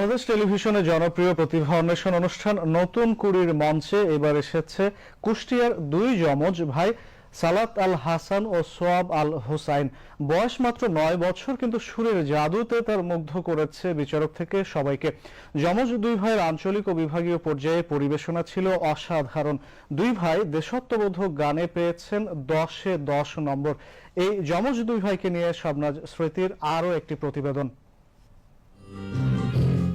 বাংলাদেশ টেলিভিশনে জনপ্রিয় প্রতিভা অন্বেষণ অনুষ্ঠান নতুন কুড়ির মঞ্চে এবার এসেছে কুষ্টিয়ার দুই যমজ ভাই সালাত আল হাসান ও সোয়াব আল হোসাইন। বয়স মাত্র নয় বছর, কিন্তু সুরের জাদুতে তার মুগ্ধ করেছে বিচারক থেকে সবাইকে। যমজ দুই ভাইয়ের আঞ্চলিক ও বিভাগীয় পর্যায়ে পরিবেশনা ছিল অসাধারণ। দুই ভাই দেশত্ববোধক গানে পেয়েছেন দশে দশ নম্বর। এই যমজ দুই ভাইকে নিয়ে শবনাজ স্মৃতির আরও একটি প্রতিবেদন।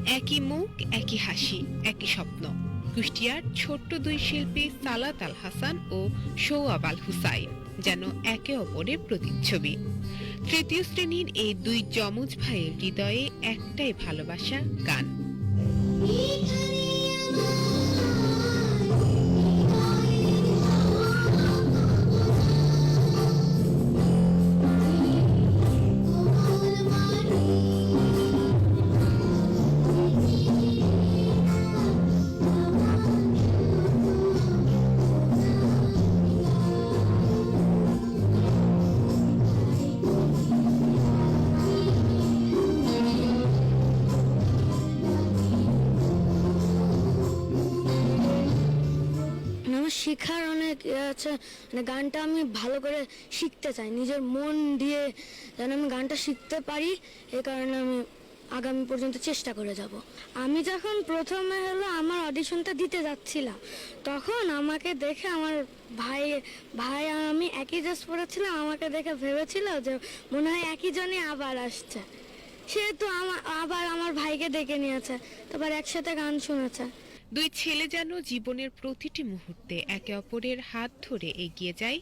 একই মুখ, একই হাসি, একই স্বপ্ন। কুষ্টিয়ার ছোট্ট দুই শিল্পী সালাত আল হাসান ও সৌয়াব আল হুসাইন যেন একে অপরের প্রতিচ্ছবি। তৃতীয় শ্রেণির এই দুই যমজ ভাইয়ের হৃদয়ে একটাই ভালোবাসা, গান। শেখার অনেক ইয়ে আছে মানে গানটা আমি ভালো করে শিখতে চাই। নিজের মন দিয়ে যেন আমি গানটা শিখতে পারি এই কারণে আমি আগামী পর্যন্ত চেষ্টা করে যাব। আমি যখন প্রথমে হলো আমার অডিশনটা দিতে যাচ্ছিলাম, তখন আমাকে দেখে আমার ভাই ভাই আর আমি একই ড্রেস পরেছিলাম, আমাকে দেখে ভেবেছিল যে মনে হয় একই জনে আবার আসছে। সেহেতু আমার আবার আমার ভাইকে ডেকে নিয়েছে, তারপর একসাথে গান শুনেছে। দুই ছেলে যেন জীবনের প্রতিটি মুহূর্তে একে অপরের হাত ধরে এগিয়ে যায়,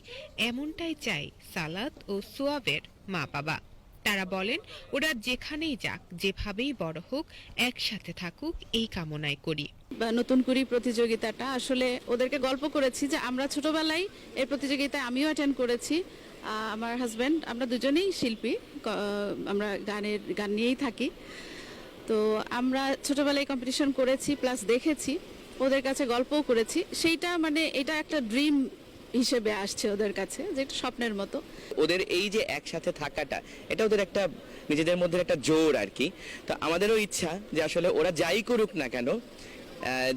এমনটাই চাই সালাত ও সোয়াবের মা বাবা তারা বলেন, ওরা যেখানেই যাক, যেভাবেই বড় হোক, একসাথে থাকুক, এই কামনায় করি। নতুন করি প্রতিযোগিতাটা, আসলে ওদেরকে গল্প করেছি যে আমরা ছোটবেলায় এই প্রতিযোগিতায় আমিও অ্যাটেন্ড করেছি। আমার হাজব্যান্ড আমরা দুজনেই শিল্পী আমরা গানের, গান নিয়েই থাকি। তো আমরা ছোটবেলায় কম্পিটিশন করেছি প্লাস দেখেছি ওদের কাছে গল্পও করেছি। সেইটা মানে এটা একটা ড্রিম হিসেবে আসছে ওদের কাছে যে একটা স্বপ্নের মতো। ওদের এই যে একসাথে থাকাটা এটা ওদের একটা নিজেদের মধ্যে একটা জোর আর কি। তো আমাদেরও ইচ্ছা যে আসলে ওরা যাই করুক না কেন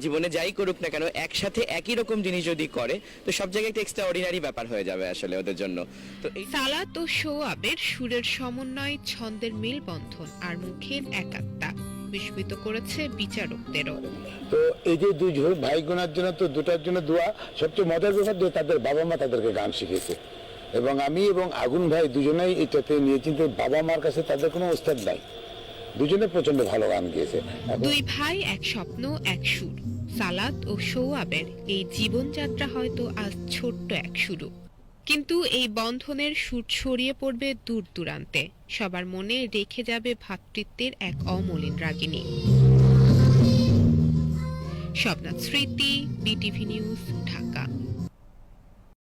জীবনে যাই করুক না কেন একসাথে একই রকম জিনিস যদি করে তো সব জায়গায় একটা এক্সট্রা অর্ডিনারি ব্যাপার হয়ে যাবে আসলে ওদের জন্য। তো এই সালাত ও সোয়াবের সুরের সমন্বয় ছন্দের মেলবন্ধন আর মুখের একাত্তা বিস্মিত করেছে বিচারকদেরও। তো এই যে দুই ভাই গোনার জন্য তো দুটার জন্য দোয়া সবচেয়ে মজার ব্যাপার যে তাদের বাবা মা তাদেরকে গান শিখেছে এবং আমি এবং আগুন ভাই দুজনেই এটাতে নিয়েছি যে বাবা মার কাছে তাদের কোনো ওস্তাদ নাই। দুজনে প্রচণ্ড ভালো গান গিয়েছে। দুই ভাই এক স্বপ্ন এক সুর। সালাত ও সৌয়াবের এই জীবনযাত্রা হয়তো আজ ছোট্ট এক শুরু কিন্তু এই বন্ধনের সুর ছড়িয়ে পড়বে দূর দূরান্তে। সবার মনে রেখে যাবে ভাতৃত্বের এক অমলিন রাগিনী স্বপ্নাথ স্মৃতি, বিটিভি নিউজ, ঢাকা।